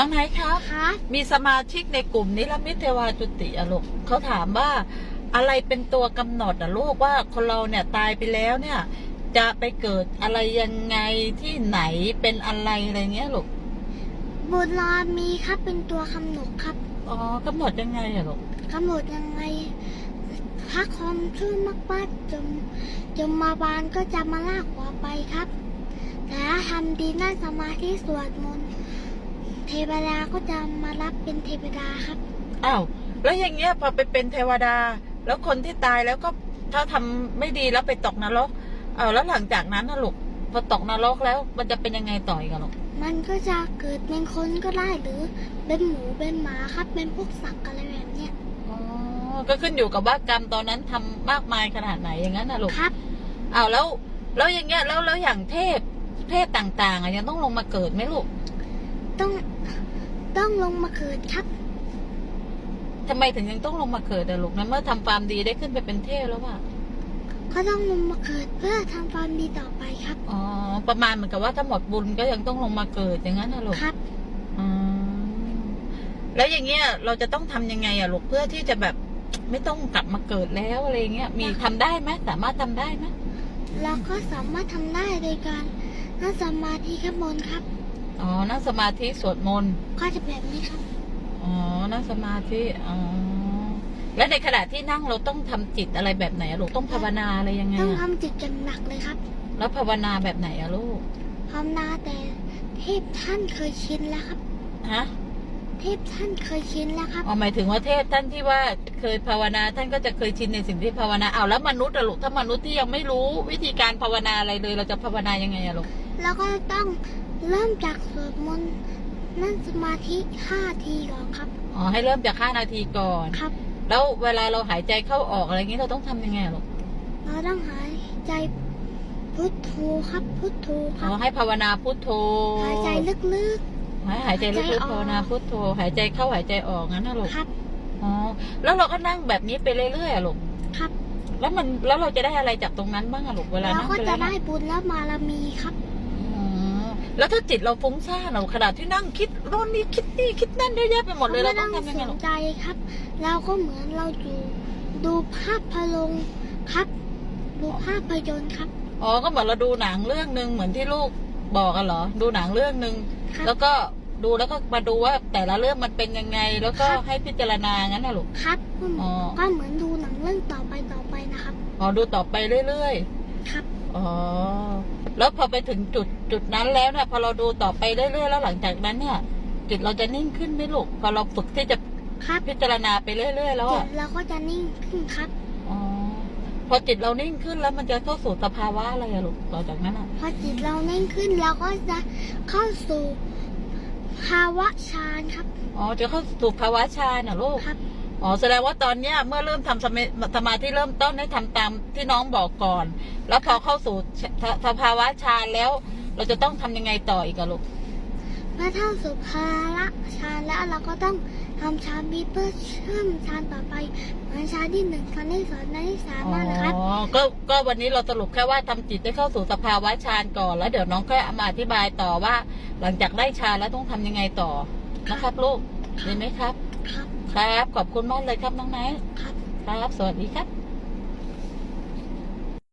น้องไนท์ครับ ครับมีสมาชิกในกลุ่มนิรมิตเทวาจุติอะลูกเขาถามว่าอะไรเป็นตัวกำหนดอะลูกว่าคนเราเนี่ยตายไปแล้วเนี่ย จะไปเกิดอะไรยังไงที่ไหนเป็นอะไรอะไรเงี้ยลูกบุญรอมีครับเป็นตัวคำหนดครับอ๋อกำหนดยังไงอะลูกกำหนดยังไงพระคอมชื่อมากป้าจมจมมาบานก็จะมาลากหัวไปครับ แต่ถ้าทำดีนั่งสมาธิสวดมนต์ เทวดาก็จะมารับเป็นเทวดาครับ อ้าวแล้วอย่างเงี้ยพอไปเป็นเทวดา แล้วคนที่ตายแล้วก็ถ้าทำไม่ดีแล้วไปตกนรกอ้าวแล้วหลังจากนั้นนะลูกพอตกนรกแล้วมันจะเป็นยังไงต่ออีกอะลูกมันก็จะเกิดเป็นคนก็ได้หรือเป็นหมูเป็นหมาครับ เป็นพวกสัตว์อะไรแบบเนี้ยอ๋อก็ขึ้นอยู่กับว่ากรรมตอนนั้นทำมากมายขนาดไหนอย่างนั้นนะลูก ครับ อ้าวแล้วแล้วอย่างเงี้ยแล้วแล้วอย่างเทพเทพต่าง ๆอะยังต้องลงมาเกิดไหมลูก ต้อง ต้องลงมาเกิดครับ ทำไมถึงยังต้องลงมาเกิดอะลูกในเมื่อทำความดีได้ขึ้นไปเป็นเทพแล้วว่ะก็ต้องลงมาเกิดเพื่อทำความดีต่อไปครับ อ๋อ ประมาณเหมือนกับว่าถ้าหมดบุญก็ยังต้องลงมาเกิดอย่างนั้นนะลูก ครับอ๋อแล้วอย่างเงี้ยเราจะต้องทำยังไงอะลูกเพื่อที่จะแบบไม่ต้องกลับมาเกิดแล้วอะไรเงี้ยมีทำได้ไหมสามารถทำได้ไหมเราก็สามารถทำได้โดยการนั่งสมาธิข้างบนครับ อ๋อ นั่งสมาธิสวดมนต์ ก็จะแบบนี้ครับ อ๋อ นั่งสมาธิ อ๋อ แล้วในขณะที่นั่งเราต้องทำจิตอะไรแบบไหนอะลูก ต้องภาวนาอะไรยังไงต้องอะทำจิตจำหนักเลยครับ แล้วภาวนาแบบไหนอะลูก ภาวนาแต่เทพท่านเคยชินแล้วครับ ฮะ เทพท่านเคยชินแล้วครับ อ๋อ หมายถึงว่าเทพท่านที่ว่าเคยภาวนาท่านก็จะเคยชินในสิ่งที่ภาวนา เอาแล้วมนุษย์อะลูก ถ้ามนุษย์ที่ยังไม่รู้วิธีการภาวนาอะไรเลย เราจะภาวนายังไงอะลูกแล้วก็ต้อง เริ่มจากสวดมนต์นั่งสมาธิห้าทีก่อนครับ อ๋อให้เริ่มจากห้านาทีก่อน ครับ แล้วเวลาเราหายใจเข้าออกอะไรเงี้ยเราต้องทำยังไงอะลูกเราต้องหายใจพุทโธครับ พุทโธคอ๋รัอบให้ภาวนาพุทโธหายใจลึก ให้หายใจลึกๆภาวนาพุทโธ หายใจเข้าหายใจออกงั้นนะลูกๆ ครับ อ๋อแล้วเราก็นั่งแบบนี้ไปเรื่อยๆอะลูกครับ แล้วมันแล้วเราจะได้อะไรจากตรงนั้นบ้างอะลูกเวลาเรานั่งก็ไปจะแล้วได้บุญและบารมีครับอ๋อ แล้วถ้าจิตเราฟุ้งซ่านอะขนาดที่นั่งคิดโน่นนี่คิดนี่คิดนั่นเยอะแยะไปหมดเลยเราต้องทำยังไงสลูนกใจครับ เราก็เหมือนเราดูดูภาพยนตร์ครับ ดูภาพยนตร์ครับอ๋อก็เหมือนเราดูหนังเรื่องหนึ่งเหมือนที่ลูกบอกกันเหรอ ดูหนังเรื่องหนึ่งครับแล้วก็ดูแล้วก็มาดูว่าแต่ละเรื่องมันเป็นยังไง แล้วก็ครับให้พิจารณางั้นนะลูกครับก็เหมือ๋อนอก็เหมือนดูหนังเรื่องต่อไปต่อไปนะครับอ๋อดูต่อไปเรื่อยครับๆอ๋อ แล้วพอไปถึงจุดจุดนั้นแล้วเนี่ยพอเราดูต่อไปเรื่อยๆแล้วหลังจากนั้นเนี่ย จิตเราจะนิ่งขึ้นไหมลูกพอเราฝึกที่จะครับพิจารณาไปเรื่อยๆแล้วจิอะตเราก็จะนิ่งขึ้นครับ อ๋อพอจิตเรานิ่งขึ้นแล้วมันจะเข้าสู่สภาวะอะไรอะลูกต่อจากนั้นอะพอจิตเรานิ่งขึ้นเราก็จะเข้าสู่ภาวะฌานครับ อ๋อจะเข้าสู่ภาวะฌานอะลูกครับ อ๋อแสดงว่าตอนเนี้ยเมื่อเริ่มทำสมาสมาธิเริ่มต้นให้ทำตามที่น้องบอกก่อน แล้วพอเข้าสู่สสภาวะฌานแล้ว เราจะต้องทำยังไงต่ออีกอะลูกเมื่อเข้าสู่ภาวะฌานแล้วเราก็ต้องทำฌานบีเพื่อเชื่อมฌานต่อไปเหมือนฌานที่หนึ่งฌานที่สองฌานที่สามอ๋อนั่นนะครับก็ก็วันนี้เราสรุปแค่ว่าทำจิตให้เข้าสู่สภาวะฌานก่อนแล้วเดี๋ยวน้องค่อยเอามาอธิบายต่อว่า หลังจากได้ฌานแล้วต้องทำยังไงต่อนะครับลูกดีไหมครับ ครับ ครับ ขอบคุณมากเลยครับน้องไนท์ครับ ครับ สวัสดีครับ